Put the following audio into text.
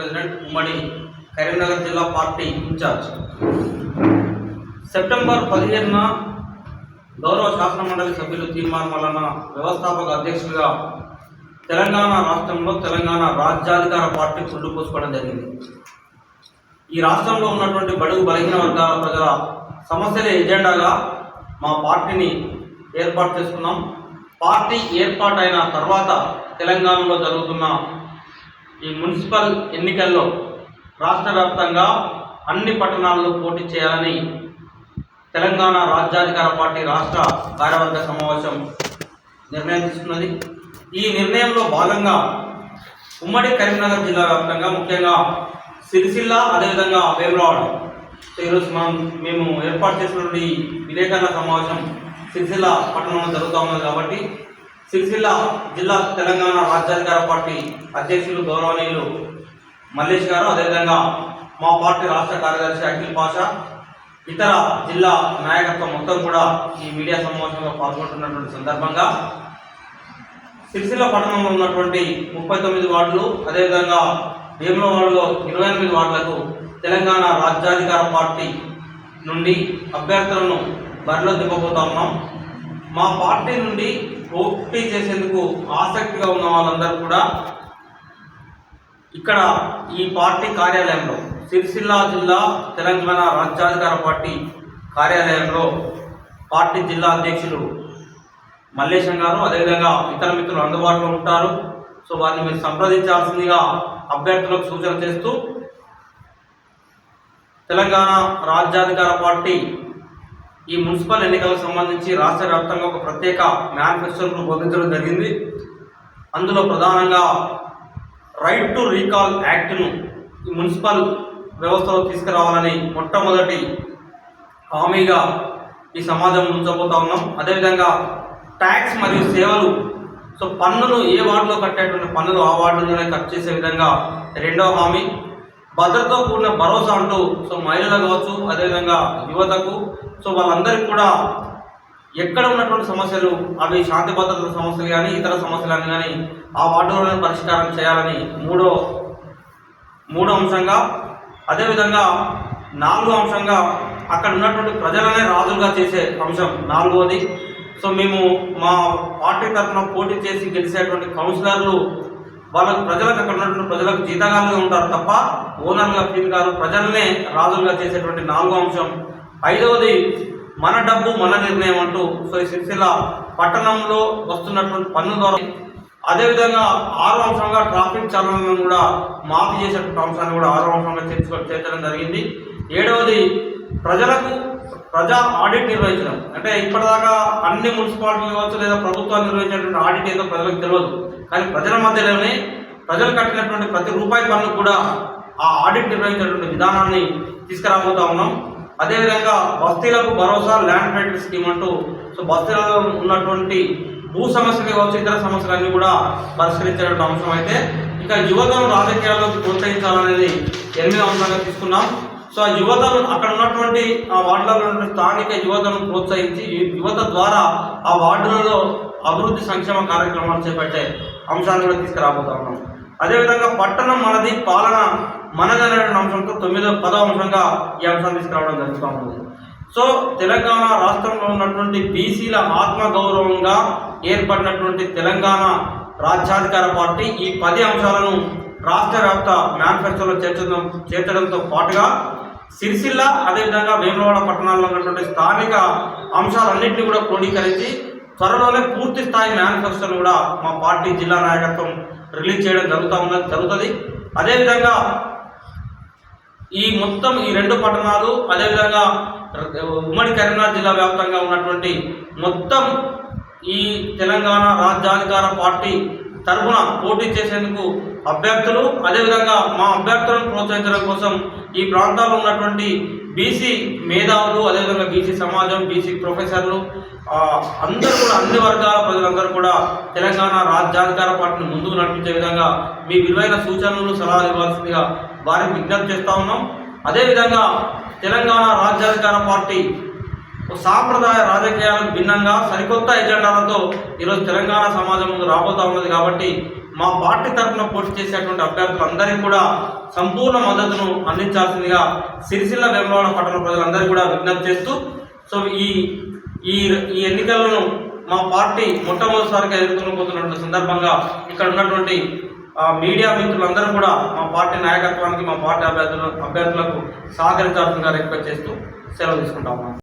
President ఉమ్మడి కరీంనగర్ జిల్లా party incharge. September పదిహేనున గౌరవ శాసన మండలి సభ్యులు తీర్మానం వలన వ్యవస్థాపక అధ్యక్షుడిగా తెలంగాణ రాష్ట్రంలో తెలంగాణ రాజ్యాధికార పార్టీ ఫుడ్డు పోసుకోవడం జరిగింది. ఈ రాష్ట్రంలో ఉన్నటువంటి బడుగు బలహీన వర్గాల ప్రజల సమస్యల ఎజెండాగా మా పార్టీని ఏర్పాటు చేసుకున్నాం. పార్టీ ఏర్పాటైన తర్వాత తెలంగాణలో జరుగుతున్న ఈ మున్సిపల్ ఎన్నికల్లో రాష్ట్ర వ్యాప్తంగా అన్ని పట్టణాల్లో పోటీ చేయాలని తెలంగాణ రాజ్యాధికార పార్టీ రాష్ట్ర కార్యవర్గ సమావేశం నిర్ణయం తీసుకున్నది. ఈ నిర్ణయంలో భాగంగా ఉమ్మడి కరీంనగర్ జిల్లా వ్యాప్తంగా ముఖ్యంగా సిరిసిల్ల అదేవిధంగా వేములవాడ. ఈరోజు మనం మేము ఏర్పాటు చేసినటువంటి విలేకరుల సమావేశం సిరిసిల్ల పట్టణంలో జరుగుతూ ఉన్నది కాబట్టి సిరిసిల్ల జిల్లా తెలంగాణ రాజ్యాధికార పార్టీ అధ్యక్షులు గౌరవనీయులు మల్లేష్ గారు అదేవిధంగా మా పార్టీ రాష్ట్ర కార్యదర్శి అఖిల్ పాషా ఇతర జిల్లా నాయకత్వం మొత్తం కూడా ఈ మీడియా సమావేశంలో పాల్గొంటున్నటువంటి సందర్భంగా సిరిసిల్ల పట్టణంలో ఉన్నటువంటి ముప్పై తొమ్మిది వార్డులు అదేవిధంగా వేములవాడలో ఇరవై ఎనిమిది వార్డులకు తెలంగాణ రాజ్యాధికార పార్టీ నుండి అభ్యర్థులను బరిలో దింపబోతా ఉన్నాం. మా పార్టీ నుండి పోటీ చేసేందుకు ఆసక్తిగా ఉన్న వాళ్ళందరూ కూడా ఇక్కడ ఈ పార్టీ కార్యాలయంలో సిరిసిల్ల జిల్లా తెలంగాణ రాజ్యాధికార పార్టీ కార్యాలయంలో పార్టీ జిల్లా అధ్యక్షులు మల్లేశం గారు అదేవిధంగా ఇతర మిత్రులు అందుబాటులో ఉంటారు. సో వారిని మీరు సంప్రదించాల్సిందిగా అభ్యర్థులకు సూచన చేస్తూ తెలంగాణ రాజ్యాధికార పార్టీ ఈ మున్సిపల్ ఎన్నికలకు సంబంధించి రాష్ట్ర వ్యాప్తంగా ఒక ప్రత్యేక మేనిఫెస్టోను రూపొందించడం జరిగింది. అందులో ప్రధానంగా రైట్ టు రీకాల్ యాక్ట్ను ఈ మున్సిపల్ వ్యవస్థలో తీసుకురావాలని మొట్టమొదటి హామీగా ఈ సమాజం ఉంచబోతా ఉన్నాం. అదేవిధంగా ట్యాక్స్ మరియు సేవలు సో పన్నులు ఏ వార్డులో కట్టేటువంటి పన్నులు ఆ వార్డులోనే కట్ చేసే విధంగా రెండవ హామీ. భద్రతతో కూడిన భరోసా అంటూ సో మహిళలు కావచ్చు అదేవిధంగా యువతకు సో వాళ్ళందరికీ కూడా ఎక్కడ ఉన్నటువంటి సమస్యలు అవి శాంతి భద్రతల సమస్యలు కానీ ఇతర సమస్యలను కానీ ఆ వార్డులోనే పరిష్కారం చేయాలని మూడో మూడో అంశంగా అదేవిధంగా నాలుగో అంశంగా అక్కడ ఉన్నటువంటి ప్రజలనే రాజులుగా చేసే అంశం నాలుగోది. సో మేము మా పార్టీ తరఫున పోటీ చేసి గెలిచేటువంటి కౌన్సిలర్లు వాళ్ళకు ప్రజలకు అక్కడ ఉన్నటువంటి ప్రజలకు జీతగాలుగా ఉంటారు తప్ప ఓనర్గా ఫీల్ కాదు ప్రజలనే రాజులుగా చేసేటువంటి నాలుగో అంశం. ఐదవది మన డబ్బు మన నిర్ణయం అంటూ సో ఈ సిరిసిల్ల పట్టణంలో వస్తున్నటువంటి పన్ను ద్వారా అదేవిధంగా ఆరో అంశంగా ట్రాఫిక్ చలనాలను కూడా మాఫీ చేసేటువంటి అంశాన్ని కూడా ఆరో అంశంగా చేర్చుకో చేర్చడం జరిగింది. ఏడవది ప్రజలకు ప్రజా ఆడిట్ నిర్వహించడం. అంటే ఇప్పటిదాకా అన్ని మున్సిపాలిటీలు కావచ్చు లేదా ప్రభుత్వాలు నిర్వహించినటువంటి ఆడిట్ ఏదో ప్రజలకు తెలియదు కానీ ప్రజల మధ్యలోనే ప్రజలు కట్టినటువంటి ప్రతి రూపాయి పన్ను కూడా ఆ ఆడిట్ నిర్వహించేటువంటి విధానాన్ని తీసుకురాబోతా ఉన్నాం. అదేవిధంగా బస్తీలకు భరోసా ల్యాండ్ టైటిల్ స్కీమ్ అంటూ సో బస్తీలలో ఉన్నటువంటి భూ సమస్యలు కావచ్చు ఇతర సమస్యలన్నీ కూడా పరిష్కరించేటువంటి అంశం అయితే ఇక యువతను రాజకీయాల్లోకి ప్రోత్సహించాలనేది ఎనిమిది అంశాలుగా తీసుకున్నాం. సో ఆ యువతను అక్కడ ఉన్నటువంటి ఆ వార్డులలో ఉన్న స్థానిక యువతను ప్రోత్సహించి ఈ యువత ద్వారా ఆ వార్డులలో అభివృద్ధి సంక్షేమ కార్యక్రమాలు చేపట్టే అంశాన్ని కూడా తీసుకురాబోతా ఉన్నాం. అదేవిధంగా పట్టణం మనది పాలన మనది అంశంతో తొమ్మిదో పదో అంశంగా ఈ అంశాన్ని తీసుకురావడం జరుగుతూ ఉంది సో తెలంగాణ రాష్ట్రంలో ఉన్నటువంటి బీసీల ఆత్మగౌరవంగా ఏర్పడినటువంటి తెలంగాణ రాజ్యాధికార పార్టీ ఈ పది అంశాలను రాష్ట్ర వ్యాప్త మేనిఫెస్టోలో చేర్చడం చేర్చడంతో పాటుగా సిరిసిల్ల అదేవిధంగా వేములవాడ పట్టణాల్లో ఉన్నటువంటి స్థానిక అంశాలన్నింటినీ కూడా క్రోడీకరించి త్వరలోనే పూర్తి స్థాయి మేనిఫెస్టోను కూడా మా పార్టీ జిల్లా నాయకత్వం రిలీజ్ చేయడం జరుగుతూ ఉన్నది జరుగుతుంది. అదేవిధంగా ఈ మొత్తం ఈ రెండు పట్టణాలు అదేవిధంగా ఉమ్మడి కరీంనగర్ జిల్లా వ్యాప్తంగా ఉన్నటువంటి మొత్తం ఈ తెలంగాణ రాజ్యాధికార పార్టీ తరఫున పోటీ చేసేందుకు అభ్యర్థులు అదేవిధంగా మా అభ్యర్థులను ప్రోత్సహించడం కోసం ఈ ప్రాంతాల్లో ఉన్నటువంటి బీసీ మేధావులు అదేవిధంగా బీసీ సమాజం బీసీ ప్రొఫెసర్లు అందరూ కూడా అన్ని వర్గాల ప్రజలందరూ కూడా తెలంగాణ రాజ్యాధికార పార్టీని ముందుకు నడిపించే విధంగా మీ విలువైన సూచనలు సలహాలు ఇవ్వాల్సిందిగా వారికి విజ్ఞప్తి చేస్తూ ఉన్నాం. అదేవిధంగా తెలంగాణ రాజ్యాధికార పార్టీ సాంప్రదాయ రాజకీయాలకు భిన్నంగా సరికొత్త ఎజెండాలతో ఈరోజు తెలంగాణ సమాజం ముందు రాబోతా ఉన్నది కాబట్టి మా పార్టీ తరఫున పోటీ చేసేటువంటి అభ్యర్థులందరికీ కూడా సంపూర్ణ మద్దతును అందించాల్సిందిగా సిరిసిల్ల వేమలవాడ పట్టణ ప్రజలందరికీ కూడా విజ్ఞప్తి చేస్తూ సో ఈ ఈ ఈ ఎన్నికలను మా పార్టీ మొట్టమొదటిసారిగా ఎదుర్కొనబోతున్నటువంటి సందర్భంగా ఇక్కడ ఉన్నటువంటి మీడియా మిత్రులందరూ కూడా మా పార్టీ నాయకత్వానికి మా పార్టీ అభ్యర్థులు అభ్యర్థులకు సహకరించాల్సిందిగా రిక్వెస్ట్ చేస్తూ సెలవు తీసుకుంటా